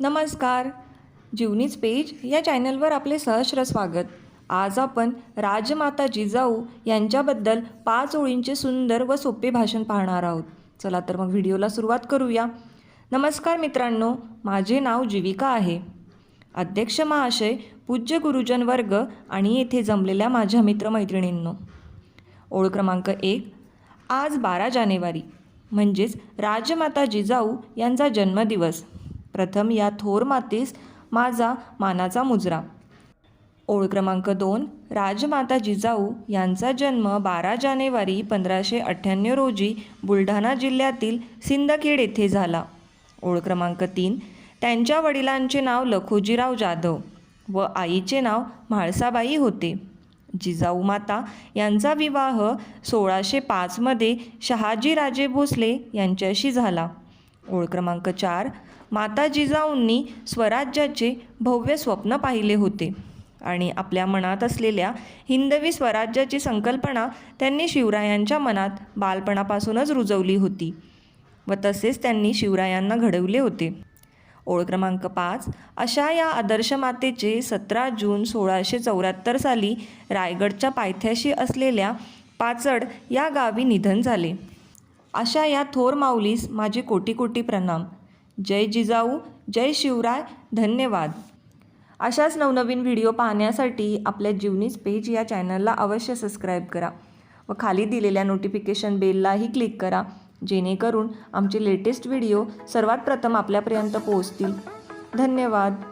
नमस्कार. जीवनीच पेज या चॅनलवर आपले सहस्र स्वागत. आज आपण राजमाता जिजाऊ यांच्याबद्दल पाच ओळींचे सुंदर व सोपे भाषण पाहणार आहोत. चला तर मग व्हिडिओला सुरुवात करूया. नमस्कार मित्रांनो माझे नाव जीविका आहे. अध्यक्ष महाशय पूज्य गुरुजन वर्ग आणि येथे जमलेल्या माझ्या मित्रमैत्रिणींनो ओळ क्रमांक एक आज बारा जानेवारी. म्हणजेच राजमाता जिजाऊ यांचा जन्मदिवस. प्रथम या थोर मातेस माझा मानाचा मुजरा. ओळ क्रमांक दोन राजमाता जिजाऊ यांचा जन्म बारा जानेवारी पंधराशे अठ्ठ्याण्णव रोजी बुलढाणा जिल्ह्यातील सिंदखेड येथे झाला. ओळ क्रमांक तीन त्यांच्या वडिलांचे नाव लखोजीराव जाधव व आईचे नाव म्हाळसाबाई होते. जिजाऊ माता यांचा विवाह सोळाशे पाचमध्ये शहाजीराजे भोसले यांच्याशी झाला. ओळ क्रमांक चार माता जिजाऊंनी स्वराज्याचे भव्य स्वप्न पाहिले होते. आणि आपल्या मनात असलेल्या हिंदवी स्वराज्याची संकल्पना त्यांनी शिवरायांच्या मनात बालपणापासूनच रुजवली होती व तसेच त्यांनी शिवरायांना घडवले होते. ओळ क्रमांक पाच अशा या आदर्श मातेचे सतरा जून सोळाशे चौऱ्याहत्तर साली रायगडच्या पायथ्याशी असलेल्या पाचड या गावी निधन झाले. अशा या थोर माऊलीस माझे कोटी कोटी प्रणाम. जय जिजाऊ जय शिवराय धन्यवाद. अशाच नवनवीन व्हिडिओ पाहण्यासाठी आपल्या जीवनीस पेज या चॅनलला अवश्य सबस्क्राईब करा व खाली दिलेल्या नोटिफिकेशन बेललाही क्लिक करा जेणेकरून आमचे लेटेस्ट व्हिडिओ सर्वात प्रथम आपल्यापर्यंत पोहोचतील. धन्यवाद.